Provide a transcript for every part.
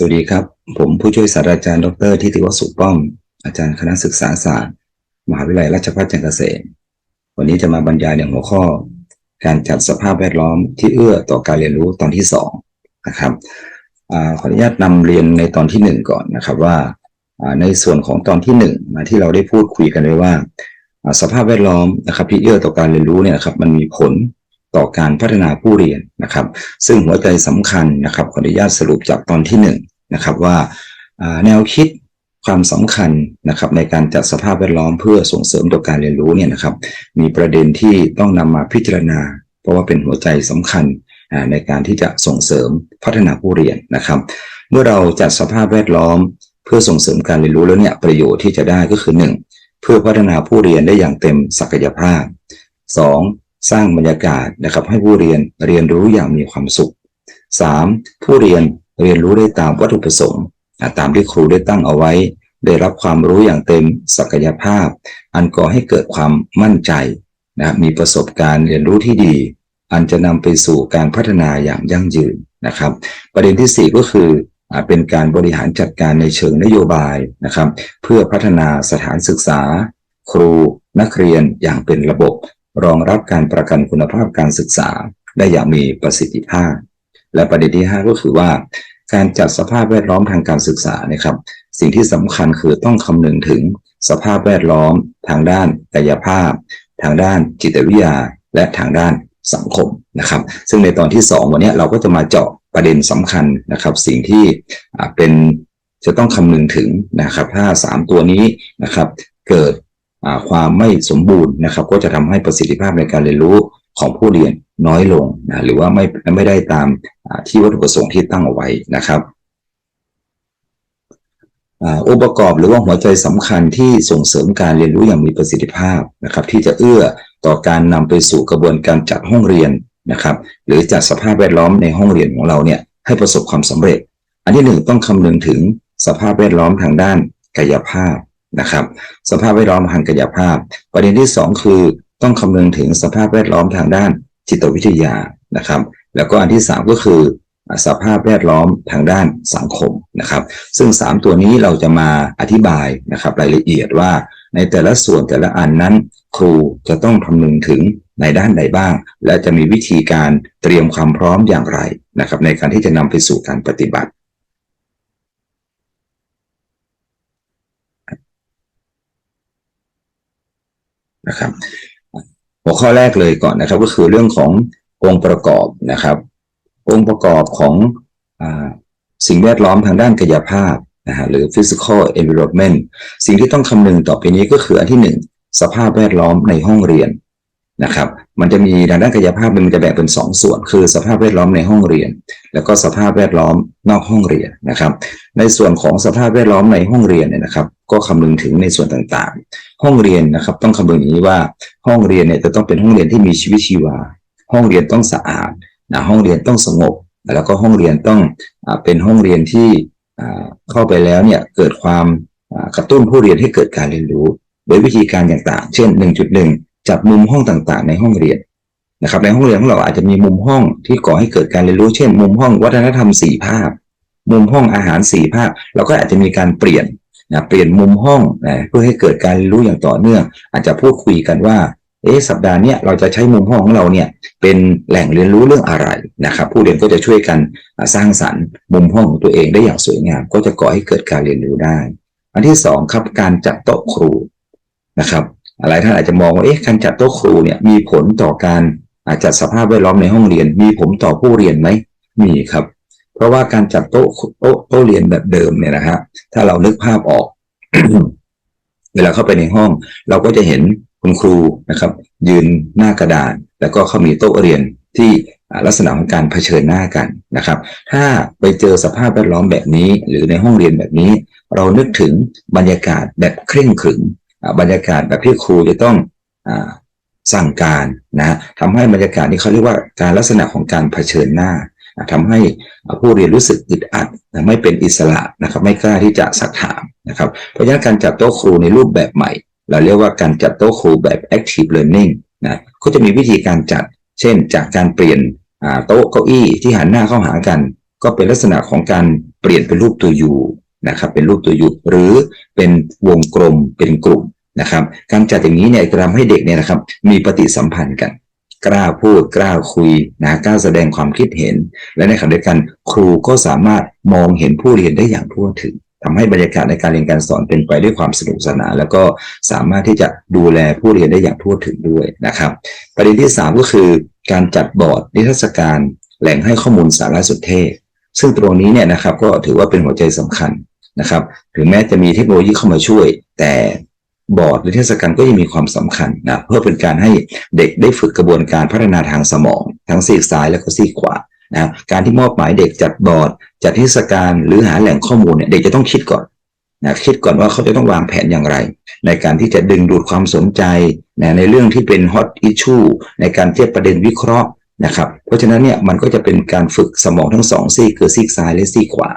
สวัสดีครับ ผมผู้ช่วยศาสตราจารย์ดรทิติวสุป้อม อาจารย์คณะศึกษาศาสตร์ มหาวิทยาลัยราชภัฏจันทร์เกษมวันนี้จะมาบรรยายในหัวข้อ การจัดสภาพแวดล้อมที่เอื้อต่อการเรียนรู้ตอนที่สองนะครับอขออนุญาตนำเรียนในตอนที่หนึ่งก่อนนะครับว่าในส่วนของตอนที่หนึ่งที่เราได้พูดคุยกันไว้ว่า สภาพแวดล้อมนะครับที่เอื้อต่อการเรียนรู้เนี่ยครับมันมีผล ต่อการพัฒนาผู้เรียนนะครับ ซึ่งหัวใจสำคัญนะครับขออนุญาตสรุปจากตอนที่หนึ่งนะครับว่าแนวคิดความสำคัญนะครับในการจัดสภาพแวดล้อมเพื่อส่งเสริมต่อการเรียนรู้เนี่ยนะครับ มีประเด็นที่ต้องนำมาพิจารณา เพราะว่าเป็นหัวใจสำคัญในการที่จะส่งเสริมพัฒนาผู้เรียนนะครับ เมื่อเราจัดสภาพแวดล้อม เพื่อส่งเสริมการเรียนรู้แล้วเนี่ยประโยชน์ที่จะได้ก็คือ 1. เพื่อพัฒนาผู้เรียนได้อย่างเต็มศักยภาพ 2. สร้างบรรยากาศนะครับ ให้ผู้เรียนเรียนรู้อย่างมีความสุข 3. ผู้เรียนเรียนรู้ได้ตามวัตถุประสงค์ตามที่ครูได้ตั้งเอาไว้ ได้รับความรู้อย่างเต็มศักยภาพ อันก่อให้เกิดความมั่นใจนะมีประสบการณ์เรียนรู้ที่ดี อันจะนำไปสู่การพัฒนาอย่างยั่งยืนนะครับ ประเด็นที่ 4 ก็คือเป็นการบริหารจัดการในเชิงนโยบายนะครับ เพื่อพัฒนาสถานศึกษา ครูนักเรียนอย่างเป็นระบบ รองรับการประกันคุณภาพการศึกษาได้อย่างมีประสิทธิภาพ และประเด็นที่ 5 ก็คือว่า การจัดสภาพแวดล้อมทางการศึกษานะครับ สิ่งที่สำคัญคือต้องคำนึงถึงสภาพแวดล้อม ทางด้านกายภาพ ทางด้านจิตวิทยา และทางด้านสังคมนะครับ ซึ่งในตอนที่ 2 วันนี้เราก็จะมาเจาะประเด็นสำคัญนะครับ สิ่งที่เป็นจะต้องคำนึงถึงนะครับ ถ้า 3 ตัวนี้นะครับ เกิด ความไม่สมบูรณ์นะครับ ก็จะทำให้ประสิทธิภาพในการเรียนรู้ของผู้เรียนน้อยลงนะหรือว่าไม่ไม่ได้ตามที่วัตถุประสงค์ที่ตั้งเอาไว้นะครับอ่าองค์ประกอบหรือว่าหัวใจสำคัญที่ส่งเสริมการเรียนรู้อย่างมีประสิทธิภาพนะครับ ที่จะเอื้อต่อการนำไปสู่กระบวนการจัดห้องเรียนนะครับ หรือจัดสภาพแวดล้อมในห้องเรียนของเราเนี่ยให้ประสบความสำเร็จ อันที่หนึ่งต้องคำนึงถึงสภาพแวดล้อมทางด้านกายภาพ นะครับ สภาพแวดล้อมทางกายภาพ ประเด็นที่สองคือต้องคำนึงถึงสภาพแวดล้อมทางด้านจิตวิทยานะครับ แล้วก็อันที่สามก็คือสภาพแวดล้อมทางด้านสังคมนะครับ ซึ่ง 3 ตัวนี้เราจะมาอธิบายนะครับรายละเอียดว่าในแต่ละส่วนแต่ละอันนั้น ครูจะต้องคำนึงถึงในด้านใดบ้าง และจะมีวิธีการเตรียมความพร้อมอย่างไรนะครับ ในการที่จะนำไปสู่การปฏิบัติ นะครับ หัวข้อแรกเลยก่อนนะครับ ก็คือเรื่องขององค์ประกอบนะครับ องค์ประกอบของอสิ่งแวดล้อมทางด้านกายภาพนะฮะหรือ physical environment สิ่งที่ต้องคำนึงต่อไปนี้ก็คืออันที่หนึ่งสภาพแวดล้อมในห้องเรียนนะครับ มันจะมีทางด้านกายภาพมันจะแบ่งเป็นสองส่วน คือสภาพแวดล้อมในห้องเรียน แล้วก็สภาพแวดล้อมนอกห้องเรียนนะครับ ในส่วนของสภาพแวดล้อมในห้องเรียนเนี่ยนะครับ ก็คำนึงถึงในส่วนต่างๆ ห้องเรียนนะครับ ต้องคำนึงอย่างนี้ว่าห้องเรียนเนี่ยจะต้องเป็นห้องเรียนที่มีชีวิตชีวา ห้องเรียนต้องสะอาดนะห้องเรียนต้องสงบ แล้วก็ห้องเรียนต้องอเป็นห้องเรียนที่เข้าไปแล้วเนี่ยเกิดความกระตุ้นผู้เรียนให้เกิดการเรียนรู้ โดยวิธีการต่างๆ เช่น 1.1 จัดมุมห้องต่างๆ ในห้องเรียนนะครับในห้องเรียนของเราอาจจะมีมุมห้องที่ก่อให้เกิดการเรียนรู้ เช่น มุมห้องวัฒนธรรมสี่ภาคมุมห้องอาหารสี่ภาคเราก็อาจจะมีการเปลี่ยน นะเปลี่ยนมุมห้องนะเพื่อให้เกิดการเรียนรู้อย่างต่อเนื่อง อาจจะพูดคุยกันว่าเอ๊ะสัปดาห์นี้เราจะใช้มุมห้องของเราเนี่ยเป็นแหล่งเรียนรู้เรื่องอะไรนะครับ ผู้เรียนก็จะช่วยกันสร้างสรรค์มุมห้องของตัวเองได้อย่างสวยงาม ก็จะก่อให้เกิดการเรียนรู้ได้ อันที่สองครับการจัดโต๊ะครูนะครับหลายท่านอาจจะมองว่าเอ๊ะการจัดโต๊ะครูเนี่ยมีผลต่อการอ่าจัดสภาพแวดล้อมในห้องเรียน มีผลต่อผู้เรียนไหมมีครับ เพราะว่าการจัดโต๊ะโต๊ะโต๊ะเรียนแบบเดิมเนี่ยนะฮะถ้าเรานึกภาพออก เวลาเข้าไปในห้อง เราก็จะเห็นคุณครูนะครับ ยืนหน้ากระดาน แล้วก็เขามีโต๊ะเรียนที่ลักษณะของการเผชิญหน้ากันนะครับ ถ้าไปเจอสภาพแวดล้อมแบบนี้ หรือในห้องเรียนแบบนี้ เรานึกถึงบรรยากาศแบบเคร่งขรึมบรรยากาศแบบที่ครูจะต้องอสั่งการนะทำให้บรรยากาศนี้เขาเรียกว่าการลักษณะของการเผชิญหน้า อ่าทำให้ผู้เรียนรู้สึกอึดอัดไม่เป็นอิสระนะครับไม่กล้าที่จะสักถามนะครับเพราะฉะนั้นการจัดโต๊ะครูในรูปแบบใหม่ เราเรียกว่าการจัดโต๊ะครูแบบ active learning นะก็จะมีวิธีการจัด เช่น จากการเปลี่ยนโต๊ะเก้าอี้ที่หันหน้าเข้าหากัน ก็เป็นลักษณะของการเปลี่ยนเป็นรูปตัวยูนะครับเป็นรูปตัวยูหรือเป็นวงกลมเป็นกลุ่มนะครับการจัดอย่างนี้เนี่ยจะทำให้เด็กเนี่ยนะครับมีปฏิสัมพันธ์กัน กล้าพูดกล้าคุยนะกล้าแสดงความคิดเห็น และในขณะเดียวกันครูก็สามารถมองเห็นผู้เรียนได้อย่างทั่วถึงทำให้บรรยากาศในการเรียนการสอนเป็นไปด้วยความสนุกสนานแล้วก็สามารถที่จะดูแลผู้เรียนได้อย่างทั่วถึงด้วยนะครับ ประเด็นที่ 3 ก็คือการจัดบอร์ดนิทรรศการแหล่งให้ข้อมูลสารสนเทศ ซึ่งตรงนี้เนี่ยนะครับก็ถือว่าเป็นหัวใจสำคัญนะครับ ถึงแม้จะมีเทคโนโลยีเข้ามาช่วย แต่ บอร์ดนิทศการก็ยังมีความสำคัญนะเพื่อเป็นการให้เด็กได้ฝึกกระบวนการพัฒนาทางสมอง ทั้งซีกซ้ายและก็ซีกขวานะการที่มอบหมายเด็กจัดบอร์ด จัดนิทศการหรือหาแหล่งข้อมูลเนี่ยเด็กจะต้องคิดก่อนนะคิดก่อนว่าเขาจะต้องวางแผนอย่างไร ในการที่จะดึงดูดความสนใจนะในเรื่องที่เป็นฮอตอิชชูในการเทียบประเด็นวิเคราะห์นะครับเพราะฉะนั้นเนี่ยมันก็จะเป็นการฝึกสมองทั้งสองซีกคือซีกซ้ายและซีกขวา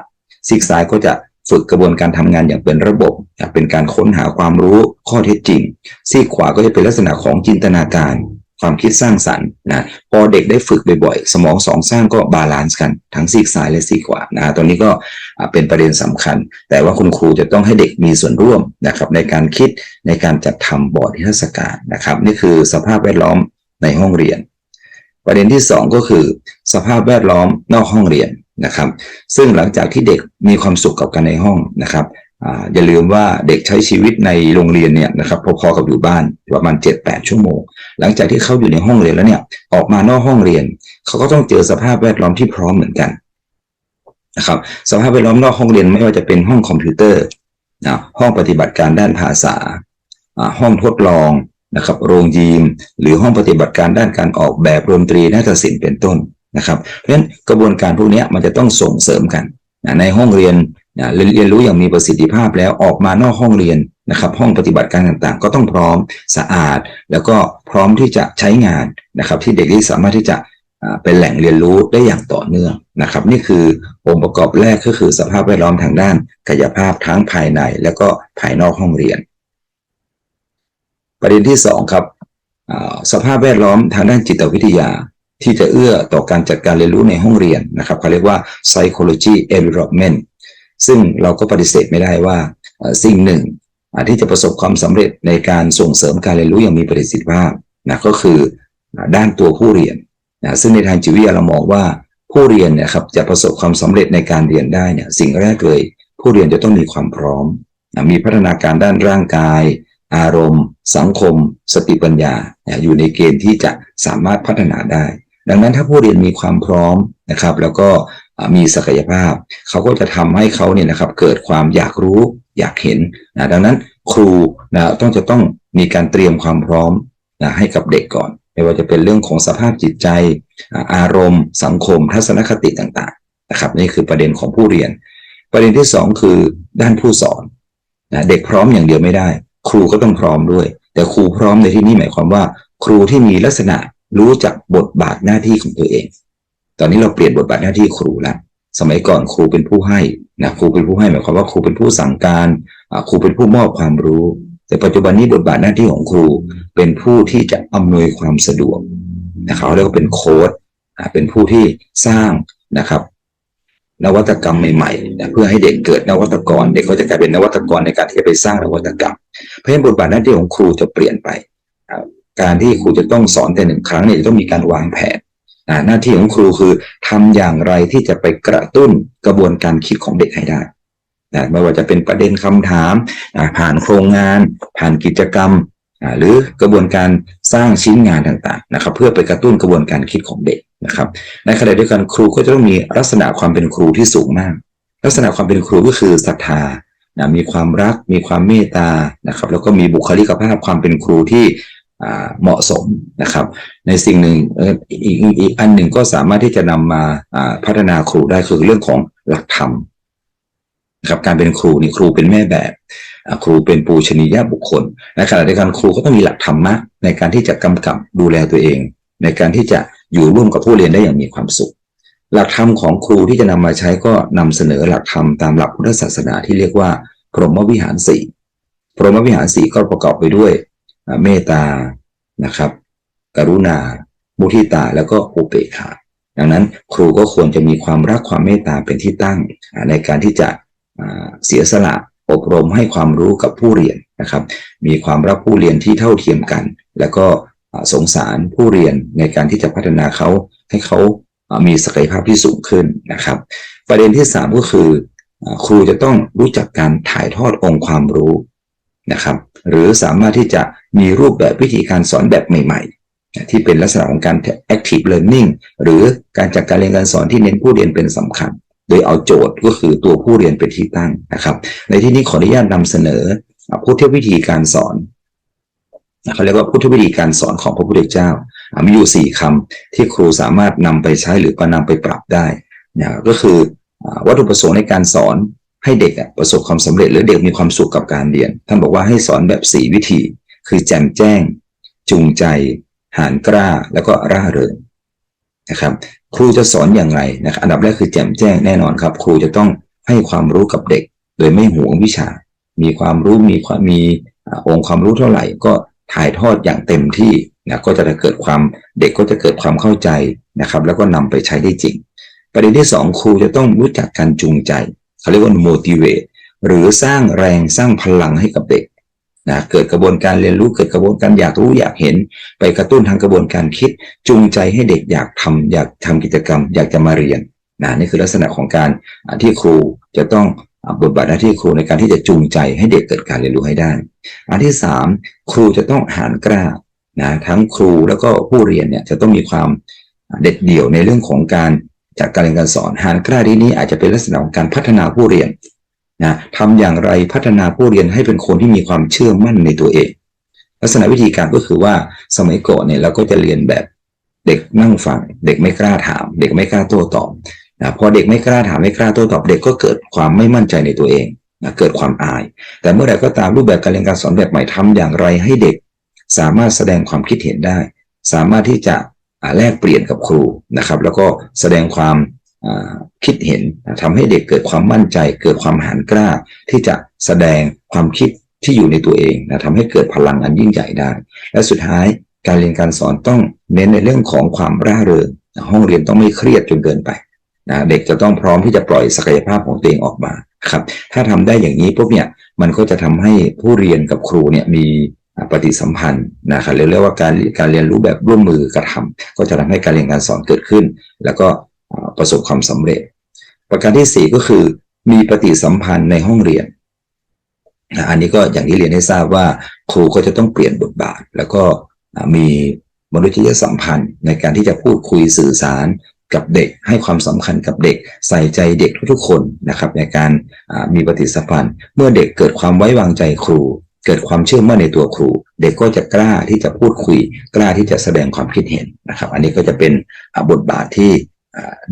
ซีกซ้ายก็จะ ฝึกกระบวนการทำงานอย่างเป็นระบบ เป็นการค้นหาความรู้ข้อเท็จจริง ซีกขวาก็จะเป็นลักษณะของจินตนาการ ความคิดสร้างสรรค์นะพอเด็กได้ฝึกบ่อยๆ สมองสองสร้างก็บาลานซ์กัน ทั้งซีกซ้ายและซีกขวานะตรงนี้ก็เป็นประเด็นสำคัญ แต่ว่าคุณครูจะต้องให้เด็กมีส่วนร่วมนะครับในการคิดในการจัดทำบอร์ดนิทรรศการนะครับ นี่คือสภาพแวดล้อมในห้องเรียน ประเด็นที่ 2 ก็คือ สภาพแวดล้อมนอกห้องเรียน นะครับ ซึ่งหลังจากที่เด็กมีความสุขกับการในห้องนะครับอย่าลืมว่าเด็กใช้ชีวิตในโรงเรียนเนี่ยนะครับพอๆกับอยู่บ้านประมาณ 7-8 ชั่วโมง หลังจากที่เขาอยู่ในห้องเรียนแล้วเนี่ยออกมานอกห้องเรียน เขาก็ต้องเจอสภาพแวดล้อมที่พร้อมเหมือนกันนะครับสภาพแวดล้อมนอกห้องเรียนไม่ว่าจะเป็นห้องคอมพิวเตอร์นะห้องปฏิบัติการด้านภาษา ห้องทดลองนะครับโรงยิมหรือห้องปฏิบัติการด้านการออกแบบดนตรีนาฏศิลป์เป็นต้น นะครับ เพราะฉะนั้นกระบวนการพวกนี้มันจะต้องส่งเสริมกันนะในห้องเรียนนะเรียนรู้อย่างมีประสิทธิภาพแล้วออกมานอกห้องเรียนนะครับ ห้องปฏิบัติการต่างๆ ก็ต้องพร้อมสะอาด แล้วก็พร้อมที่จะใช้งานนะครับ ที่เด็กที่สามารถที่จะเป็นแหล่งเรียนรู้ได้อย่างต่อเนื่องนะครับ นี่คือองค์ประกอบแรกก็คือสภาพแวดล้อมทางด้านกายภาพทั้งภายใน และก็ภายนอกห้องเรียน ประเด็นที่2ครับสภาพแวดล้อมทางด้านจิตวิทยา ที่จะเอื้อต่อการจัดการเรียนรู้ในห้องเรียนนะครับเขาเรียกว่า psychology environment ซึ่งเราก็ปฏิเสธไม่ได้ว่าสิ่งหนึ่งที่จะประสบความสำเร็จในการส่งเสริมการเรียนรู้อย่างมีประสิทธิภาพนะก็คือด้านตัวผู้เรียนนะซึ่งในทางจิตวิทยาเรามองว่าผู้เรียนเนี่ยครับจะประสบความสำเร็จในการเรียนได้เนี่ยสิ่งแรกเลย ผู้เรียนจะต้องมีความพร้อมนะมีพัฒนาการด้านร่างกาย อารมณ์ สังคม สติปัญญาอยู่ในเกณฑ์ที่จะสามารถพัฒนาได้ ดังนั้นถ้าผู้เรียนมีความพร้อมนะครับ แล้วก็มีศักยภาพ เขาก็จะทำให้เขาเนี่ยนะครับ เกิดความอยากรู้อยากเห็นนะดังนั้นครูนะต้องจะต้องมีการเตรียมความพร้อมนะให้กับเด็กก่อน ไม่ว่าจะเป็นเรื่องของสภาพจิตใจ อารมณ์ สังคม ทัศนคติต่างๆนะครับ นี่คือประเด็นของผู้เรียน ประเด็นที่ 2 คือด้านผู้สอนนะเด็กพร้อมอย่างเดียวไม่ได้ ครูก็ต้องพร้อมด้วย แต่ครูพร้อมในที่นี้หมายความว่า ครูที่มีลักษณะ รู้จักบทบาทหน้าที่ของตัวเอง ตอนนี้เราเปลี่ยนบทบาทหน้าที่ครูแล้วสมัยก่อนครูเป็นผู้ให้นะครูเป็นผู้ให้หมายความว่าครูเป็นผู้สั่งการครูเป็นผู้มอบความรู้ แต่ปัจจุบันนี้บทบาทหน้าที่ของครูเป็นผู้ที่จะอำนวยความสะดวกนะครับเรียกว่าเป็นโค้ดเป็นผู้ที่สร้างนะครับ นวัตกรรมใหม่ๆเพื่อให้เด็กเกิดนวัตกร เด็กเขาจะกลายเป็นนวัตกรในการที่จะไปสร้างนวัตกรรม เพราะฉะนั้นบทบาทหน้าที่ของครูจะเปลี่ยนไป การที่ครูจะต้องสอนแต่หนึ่งครั้งเนี่ยจะต้องมีการวางแผนหน้าที่ของครูคือทำอย่างไรที่จะไปกระตุ้นกระบวนการคิดของเด็กให้ได้นะไม่ว่าจะเป็นประเด็นคำถามผ่านโครงงาน ผ่านกิจกรรมหรือกระบวนการสร้างชิ้นงานต่างๆนะครับ เพื่อไปกระตุ้นกระบวนการคิดของเด็กนะครับ ในขณะเดียวกันครูก็จะต้องมีลักษณะความเป็นครูที่สูงมาก ลักษณะความเป็นครูก็คือศรัทธานะมีความรัก มีความเมตตานะครับ แล้วก็มีบุคลิกภาพความเป็นครูที่ เหมาะสมนะครับ ในสิ่งหนึ่งอีกอีกอันหนึ่งก็สามารถที่จะนำมาพัฒนาครูได้คือเรื่องของหลักธรรมนะครับการเป็นครูนี่ครูเป็นแม่แบบครูเป็นปูชนียบุคคลในขณะเดียวกันครูก็ต้องมีหลักธรรมะในการที่จะกำกับดูแลตัวเอง ในการที่จะอยู่ร่วมกับผู้เรียนได้อย่างมีความสุข หลักธรรมของครูที่จะนำมาใช้ก็นำเสนอหลักธรรมตามหลักพุทธศาสนาที่เรียกว่า พรหมวิหารสี่พรหมวิหารสี่ก็ประกอบไปด้วย เมตตานะครับ กรุณามุทิตาแล้วก็อุเบกขาดังนั้นครูก็ควรจะมีความรักความเมตตาเป็นที่ตั้งในการที่จะเสียสละอบรมให้ความรู้กับผู้เรียนนะครับ มีความรักผู้เรียนที่เท่าเทียมกัน แล้วก็สงสารผู้เรียนในการที่จะพัฒนาเขาให้เขามีศักยภาพที่สูงขึ้นนะครับ ประเด็นที่ 3 ก็คือ ครูจะต้องรู้จักการถ่ายทอดองค์ความรู้นะครับ หรือสามารถที่จะมีรูปแบบวิธีการสอนแบบใหม่ ๆ ที่เป็นลักษณะของการ active learning หรือการจัดการเรียนการสอนที่เน้นผู้เรียนเป็นสำคัญ โดยเอาโจทย์ก็คือตัวผู้เรียนเป็นที่ตั้งนะครับ ในที่นี้ขออนุญาตนำเสนอพุทธวิธีการสอนเขาเรียกว่าพุทธวิธีการสอนของพระพุทธเจ้า มีอยู่สี่คำที่ครูสามารถนำไปใช้หรือก็นำไปปรับได้นะก็คือวัตถุประสงค์ในการสอน ให้เด็กประสบความสำเร็จหรือเด็กมีความสุขกับการเรียน ท่านบอกว่าให้สอนแบบสี่วิธี คือแจมแจ้ง จูงใจ หานกล้า แล้วก็ร่าเริงนะครับ ครูจะสอนอย่างไรนะครับอันดับแรกคือแจมแจ้งแน่นอนครับ ครูจะต้องให้ความรู้กับเด็ก โดยไม่หวงวิชา มีความรู้มีความมีองค์ความรู้เท่าไหร่ก็ถ่ายทอดอย่างเต็มที่นะก็จะเกิดความเด็กก็จะเกิดความเข้าใจนะครับ แล้วก็นำไปใช้ได้จริง ประเด็นที่ 2 ครูจะต้องรู้จักการจูงใจ เขาเรียกว่า motivate หรือสร้างแรงสร้างพลังให้กับเด็กนะเกิดกระบวนการเรียนรู้เกิดกระบวนการอยากรู้อยากเห็น ไปกระตุ้นทางกระบวนการคิดจูงใจให้เด็กอยากทำอยากทำกิจกรรม อยากจะมาเรียนนะนี่คือลักษณะของการที่ครูจะต้องบทบาทหน้าที่ครูในการที่จะจูงใจให้เด็กเกิดการเรียนรู้ให้ได้ อันที่สามครูจะต้องหารกล้านะทั้งครูแล้วก็ผู้เรียนเนี่ยจะต้องมีความเด็ดเดี่ยวในเรื่องของการ จัดการเรียนการสอน หารกล้าที่นี้อาจจะเป็นลักษณะของการพัฒนาผู้เรียนนะทำอย่างไรพัฒนาผู้เรียนให้เป็นคนที่มีความเชื่อมั่นในตัวเอง ลักษณะวิธีการก็คือว่าสมัยก่อนเนี่ยเราก็จะเรียนแบบเด็กนั่งฟัง เด็กไม่กล้าถาม เด็กไม่กล้าโต้ตอบนะพอเด็กไม่กล้าถามไม่กล้าโต้ตอบเด็กก็เกิดความไม่มั่นใจในตัวเองนะเกิดความอาย แต่เมื่อไหร่ก็ตามรูปแบบการเรียนการสอนแบบใหม่ทำอย่างไรให้เด็ก สามารถแสดงความคิดเห็นได้ สามารถที่จะ แลกเปลี่ยนกับครูนะครับ แล้วก็แสดงความคิดเห็นทำให้เด็กเกิดความมั่นใจ เกิดความหันกล้า ที่จะแสดงความคิดที่อยู่ในตัวเองนะทำให้เกิดพลังอันยิ่งใหญ่ได้ และสุดท้ายการเรียนการสอนต้องเน้นในเรื่องของความร่าเริง ห้องเรียนต้องไม่เครียดจนเกินไปนะเด็กจะต้องพร้อมที่จะปล่อยศักยภาพของตัวเองออกมาครับ ถ้าทำได้อย่างนี้ปุ๊บเนี่ยมันก็จะทำให้ผู้เรียนกับครูเนี่ยมี ปฏิสัมพันธ์นะครับเรียกว่าการการเรียนรู้แบบร่วมมือกระทำก็จะทำให้การเรียนการสอนเกิดขึ้น แล้วก็ประสบความสำเร็จ ประการที่ 4 ก็คือ มีปฏิสัมพันธ์ในห้องเรียนอันนี้ก็อย่างที่เรียนให้ทราบว่าครูก็จะต้องเปลี่ยนบทบาท แล้วก็มีมนุษยสัมพันธ์ในการที่จะพูดคุยสื่อสารกับเด็ก ให้ความสำคัญกับเด็ก ใส่ใจเด็กทุกๆคนนะครับ ในการมีปฏิสัมพันธ์ เมื่อเด็กเกิดความไว้วางใจครู เกิดความเชื่อมั่นในตัวครู เด็กก็จะกล้าที่จะพูดคุย กล้าที่จะแสดงความคิดเห็นนะครับ อันนี้ก็จะเป็นบทบาทที่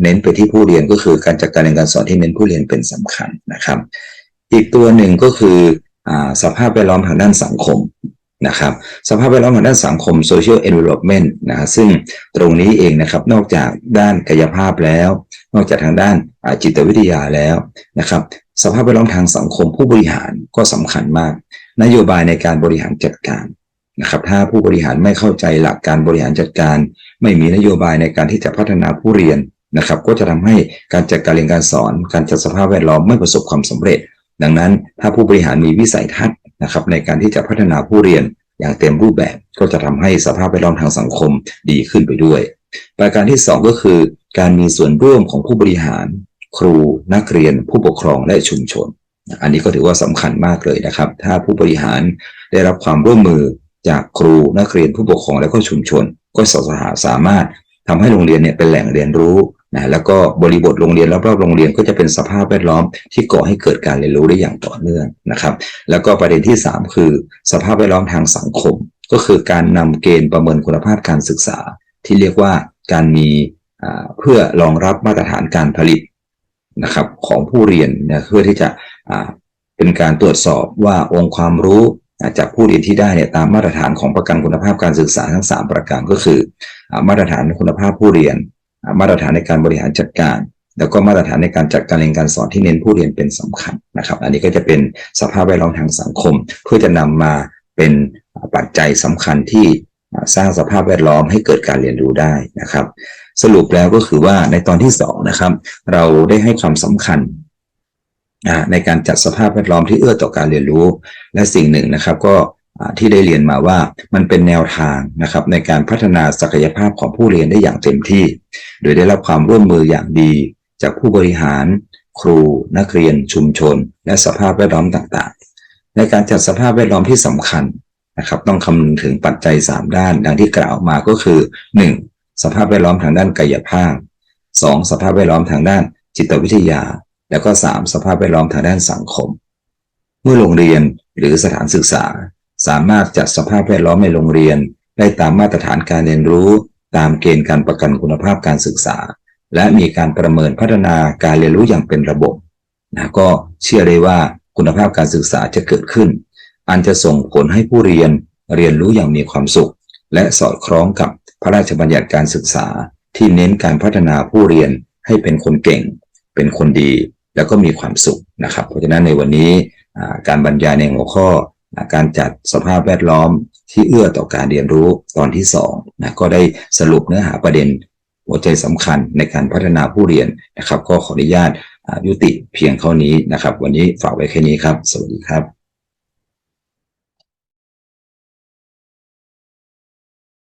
เน้นไปที่ผู้เรียนก็คือการจัดการเรียนการสอนที่เน้นผู้เรียนเป็นสำคัญนะครับ อีกตัวหนึ่งก็คืออสภาพแวดล้อมทางด้านสังคมนะครับสภาพแวดล้อมทางด้านสังคม social environment นะซึ่งตรงนี้เองนะครับนอกจากด้านกายภาพแล้ว นอกจากทางด้านจิตวิทยาแล้วนะครับ สภาพแวดล้อมทางสังคมผู้บริหารก็สำคัญมาก นโยบายในการบริหารจัดการนะครับถ้าผู้บริหารไม่เข้าใจหลักการบริหารจัดการ ไม่มีนโยบายในการที่จะพัฒนาผู้เรียนนะครับ ก็จะทำให้การจัดการเรียนการสอน การจัดสภาพแวดล้อมไม่ประสบความสำเร็จ ดังนั้นถ้าผู้บริหารมีวิสัยทัศน์นะครับในการที่จะพัฒนาผู้เรียนอย่างเต็มรูปแบบ ก็จะทำให้สภาพแวดล้อมทางสังคมดีขึ้นไปด้วย ประการที่ 2 ก็คือ การมีส่วนร่วมของผู้บริหาร ครูนักเรียน ผู้ปกครองและชุมชน อันนี้ก็ถือว่าสำคัญมากเลยนะครับ ถ้าผู้บริหารได้รับความร่วมมือจากครูนักเรียนผู้ปกครองและก็ชุมชน ก็สามารถทำให้โรงเรียนเนี่ยเป็นแหล่งเรียนรู้นะแล้วก็บริบทโรงเรียนรอบๆโรงเรียนก็จะเป็นสภาพแวดล้อมที่ก่อให้เกิดการเรียนรู้ได้อย่างต่อเนื่องนะครับ แล้วก็ประเด็นที่ 3 คือ สภาพแวดล้อมทางสังคม ก็คือการนำเกณฑ์ประเมินคุณภาพการศึกษา ที่เรียกว่าการมีเพื่อรองรับมาตรฐานการผลิตนะครับของผู้เรียนนะเพื่อที่จะ เป็นการตรวจสอบว่าองค์ความรู้จากผู้เรียนที่ได้เนี่ยตามมาตรฐานของประกันคุณภาพการศึกษาทั้ง 3 ประการก็คือ มาตรฐานคุณภาพผู้เรียน มาตรฐานในการบริหารจัดการ แล้วก็มาตรฐานในการจัดการเรียนการสอนที่เน้นผู้เรียนเป็นสำคัญนะครับ อันนี้ก็จะเป็นสภาพแวดล้อมทางสังคม เพื่อจะนำมาเป็นปัจจัยสำคัญที่สร้างสภาพแวดล้อมให้เกิดการเรียนรู้ได้นะครับ สรุปแล้วก็คือว่าในตอนที่สองนะครับเราได้ให้ความสำคัญ ในการจัดสภาพแวดล้อมที่เอื้อต่อการเรียนรู้ และสิ่งหนึ่งนะครับก็ที่ได้เรียนมาว่ามันเป็นแนวทางนะครับในการพัฒนาศักยภาพของผู้เรียนได้อย่างเต็มที่ โดยได้รับความร่วมมืออย่างดี จากผู้บริหาร ครู นักเรียน ชุมชน และสภาพแวดล้อมต่างๆ ในการจัดสภาพแวดล้อมที่สำคัญนะครับต้องคำนึงถึงปัจจัย 3 ด้าน ดังที่กล่าวมาก็คือ 1. สภาพแวดล้อมทางด้านกายภาพ 2. สภาพแวดล้อมทางด้านจิตวิทยา แล้วก็ 3. สภาพแวดล้อมทางด้านสังคม เมื่อโรงเรียนหรือสถานศึกษา สามารถจัดสภาพแวดล้อมในโรงเรียน ได้ตามมาตรฐานการเรียนรู้ ตามเกณฑ์การประกันคุณภาพการศึกษา และมีการประเมินพัฒนาการเรียนรู้อย่างเป็นระบบนะก็เชื่อได้ว่าคุณภาพการศึกษาจะเกิดขึ้น อันจะส่งผลให้ผู้เรียนเรียนรู้อย่างมีความสุข และสอดคล้องกับพระราชบัญญัติการศึกษาที่เน้นการพัฒนาผู้เรียนให้เป็นคนเก่ง เป็นคนดี แล้วก็มีความสุขนะครับ เพราะฉะนั้นในวันนี้การบรรยายในหัวข้อการจัดสภาพแวดล้อมที่เอื้อต่อการเรียนรู้ตอนที่สองนะก็ได้สรุปเนื้อหาประเด็นหัวใจสำคัญในการพัฒนาผู้เรียนนะครับ ก็ขออนุญาตยุติเพียงเท่านี้นะครับ วันนี้ฝากไว้แค่นี้ครับ สวัสดีครับ